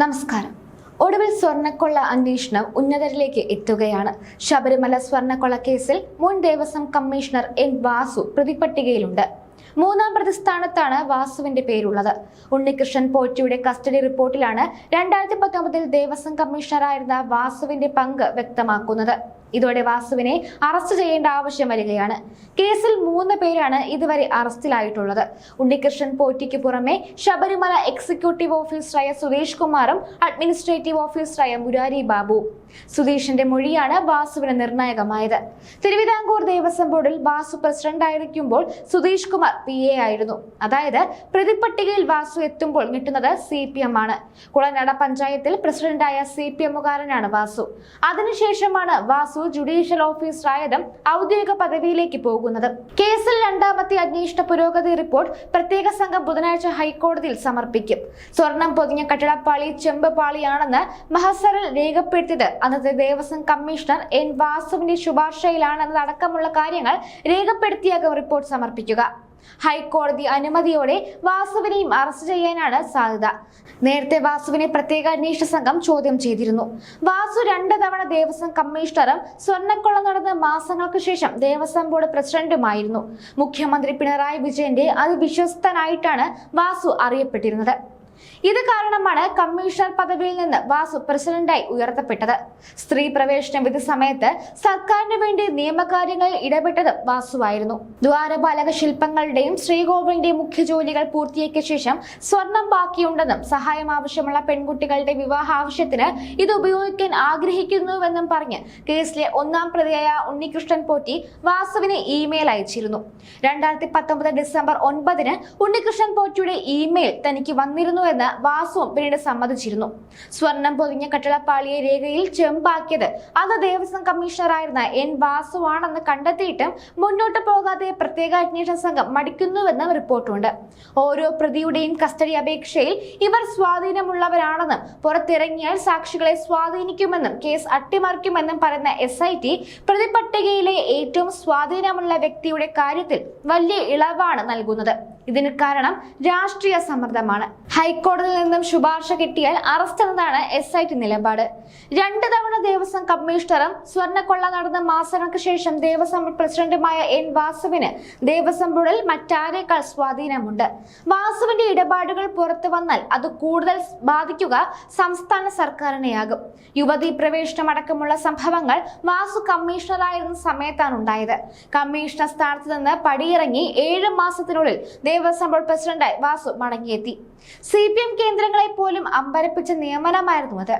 നമസ്കാരം. ഒടുവിൽ സ്വർണക്കൊള്ള അന്വേഷണം ഉന്നതരിലേക്ക് എത്തുകയാണ്. ശബരിമല സ്വർണക്കൊള്ള കേസിൽ മുൻ ദേവസ്വം കമ്മീഷണർ എൻ വാസു പ്രതിപട്ടികയിലുണ്ട്. മൂന്നാം പ്രതിസ്ഥാനത്താണ് വാസുവിന്റെ പേരുള്ളത്. ഉണ്ണികൃഷ്ണൻ പോറ്റിയുടെ കസ്റ്റഡി റിപ്പോർട്ടിലാണ് രണ്ടായിരത്തി പത്തൊമ്പതിൽ ദേവസ്വം കമ്മീഷണറായിരുന്ന വാസുവിന്റെ പങ്ക് വ്യക്തമാക്കുന്നത്. ഇതോടെ വാസുവിനെ അറസ്റ്റ് ചെയ്യേണ്ട ആവശ്യം വരികയാണ്. കേസിൽ മൂന്ന് പേരാണ് ഇതുവരെ അറസ്റ്റിലായിട്ടുള്ളത്. ഉണ്ണികൃഷ്ണൻ പോറ്റിക്ക് പുറമെ ശബരിമല എക്സിക്യൂട്ടീവ് ഓഫീസറായ സുരേഷ് കുമാറും അഡ്മിനിസ്ട്രേറ്റീവ് ഓഫീസറായ മുരാരി ബാബു. സുധീഷിന്റെ മൊഴിയാണ് വാസുവിന് നിർണായകമായത്. തിരുവിതാംകൂർ ദേവസ്വം ബോർഡിൽ വാസു പ്രസിഡന്റ് ആയിരിക്കുമ്പോൾ സുധീഷ് കുമാർ പി എ ആയിരുന്നു. അതായത് പ്രതിപട്ടികയിൽ വാസു എത്തുമ്പോൾ കിട്ടുന്നത് സി പി എം ആണ്. കുളനട പഞ്ചായത്തിൽ പ്രസിഡന്റായ സി പി എമ്മുകാരനാണ് വാസു. അതിനുശേഷമാണ് വാസു ജുഡീഷ്യൽ ഓഫീസറായതും ഔദ്യോഗിക പദവിയിലേക്ക് പോകുന്നത്. കേസിൽ രണ്ടാമത്തെ അന്വേഷണ പുരോഗതി റിപ്പോർട്ട് പ്രത്യേക സംഘം ബുധനാഴ്ച ഹൈക്കോടതിയിൽ സമർപ്പിക്കും. സ്വർണം പൊതിഞ്ഞ കട്ടിടപ്പാളി ചെമ്പ് പാളിയാണെന്ന് മഹസറിൽ രേഖപ്പെടുത്തിയത് അന്നത്തെ ദേവസ്വം കമ്മീഷണർ എൻ വാസുവിന്റെ ശുപാർശയിലാണെന്നതടക്കമുള്ള കാര്യങ്ങൾ രേഖപ്പെടുത്തിയാകും റിപ്പോർട്ട് സമർപ്പിക്കുക. ഹൈക്കോടതി അനുമതിയോടെ വാസുവിനെയും അറസ്റ്റ് ചെയ്യാനാണ് സാധ്യത. നേരത്തെ വാസുവിനെ പ്രത്യേക അന്വേഷണ സംഘം ചോദ്യം ചെയ്തിരുന്നു. വാസു രണ്ടു തവണ ദേവസ്വം കമ്മീഷണറും സ്വർണക്കൊള്ള നടന്ന മാസങ്ങൾക്ക് ശേഷം ദേവസ്വം ബോർഡ് പ്രസിഡന്റുമായിരുന്നു. മുഖ്യമന്ത്രി പിണറായി വിജയന്റെ അതിവിശ്വസ്തനായിട്ടാണ് വാസു അറിയപ്പെട്ടിരുന്നത്. ഇത് കാരണമാണ് കമ്മീഷണർ പദവിയിൽ നിന്ന് വാസു പ്രസിഡന്റായി ഉയർത്തപ്പെട്ടത്. സ്ത്രീ പ്രവേശന വിധി സമയത്ത് സർക്കാരിന് വേണ്ടി നിയമകാര്യങ്ങളിൽ ഇടപെട്ടത് വാസുവായിരുന്നു. ദ്വാരപാലക ശില്പങ്ങളുടെയും ശ്രീകോവിലിന്റെയും മുഖ്യ ജോലികൾ പൂർത്തിയാക്കിയ ശേഷം സ്വർണം ബാക്കിയുണ്ടെന്നും സഹായം ആവശ്യമുള്ള പെൺകുട്ടികളുടെ വിവാഹ ആവശ്യത്തിന് ഇത് ഉപയോഗിക്കാൻ ആഗ്രഹിക്കുന്നുവെന്നും പറഞ്ഞ് കേസിലെ ഒന്നാം പ്രതിയായ ഉണ്ണികൃഷ്ണൻ പോറ്റി വാസുവിന് ഇമെയിൽ അയച്ചിരുന്നു. രണ്ടായിരത്തി പത്തൊമ്പത് ഡിസംബർ ഒൻപതിന് ഉണ്ണികൃഷ്ണൻ പോറ്റിയുടെ ഇമെയിൽ തനിക്ക് വന്നിരുന്നുവെന്ന് വാസുവും പിന്നീട് സമ്മതിച്ചിരുന്നു. സ്വർണം പൊതിഞ്ഞ കട്ടളപ്പാളിയെ രേഖയിൽ ചെമ്പാക്കിയത് അന്ന് ദേവസ്വം കമ്മീഷണറായിരുന്ന എൻ വാസുവാണെന്ന് കണ്ടെത്തിയിട്ടും മുന്നോട്ട് പോകാതെ പ്രത്യേക അന്വേഷണ സംഘം മടിക്കുന്നുവെന്നും റിപ്പോർട്ടുണ്ട്. ഓരോ പ്രതിയുടെയും കസ്റ്റഡി അപേക്ഷയിൽ ഇവർ സ്വാധീനമുള്ളവരാണെന്നും പുറത്തിറങ്ങിയാൽ സാക്ഷികളെ സ്വാധീനിക്കുമെന്നും കേസ് അട്ടിമറിക്കുമെന്നും പറയുന്ന എസ് ഐ ടി പ്രതിപട്ടികയിലെ ഏറ്റവും സ്വാധീനമുള്ള വ്യക്തിയുടെ കാര്യത്തിൽ വലിയ ഇളവാണ് നൽകുന്നത്. ഇതിന് കാരണം രാഷ്ട്രീയ സമ്മർദ്ദമാണ്. ഹൈക്കോടതിയിൽ നിന്നും ശുപാർശ കിട്ടിയാൽ അറസ്റ്റ് എന്നതാണ് എസ് ഐ ടി നിലപാട്. രണ്ട് തവണ ദേവസ്വം കമ്മീഷണറും സ്വർണക്കൊള്ള നടന്ന മാസങ്ങൾക്ക് ശേഷം ദേവസ്വം പ്രസിഡന്റുമായ എൻ വാസുവിന് ദേവസ്വം ബോർഡിൽ മറ്റാരേക്കാൾ സ്വാധീനമുണ്ട്. വാസുവിന്റെ ഇടപാടുകൾ പുറത്തു വന്നാൽ അത് കൂടുതൽ ബാധിക്കുക സംസ്ഥാന സർക്കാരിനെയാകും. യുവതി പ്രവേശനം അടക്കമുള്ള സംഭവങ്ങൾ വാസു കമ്മീഷണറായിരുന്ന സമയത്താണ് ഉണ്ടായത്. കമ്മീഷണർ സ്ഥാനത്ത് നിന്ന് പടിയിറങ്ങി ഏഴ് മാസത്തിനുള്ളിൽ ദേവസ്വം ബോർഡ് പ്രസിഡന്റായി വാസു മടങ്ങിയെത്തി. സി പി കേന്ദ്രങ്ങളെ പോലും അമ്പരപ്പിച്ച നിയമനമായിരുന്നു അത്.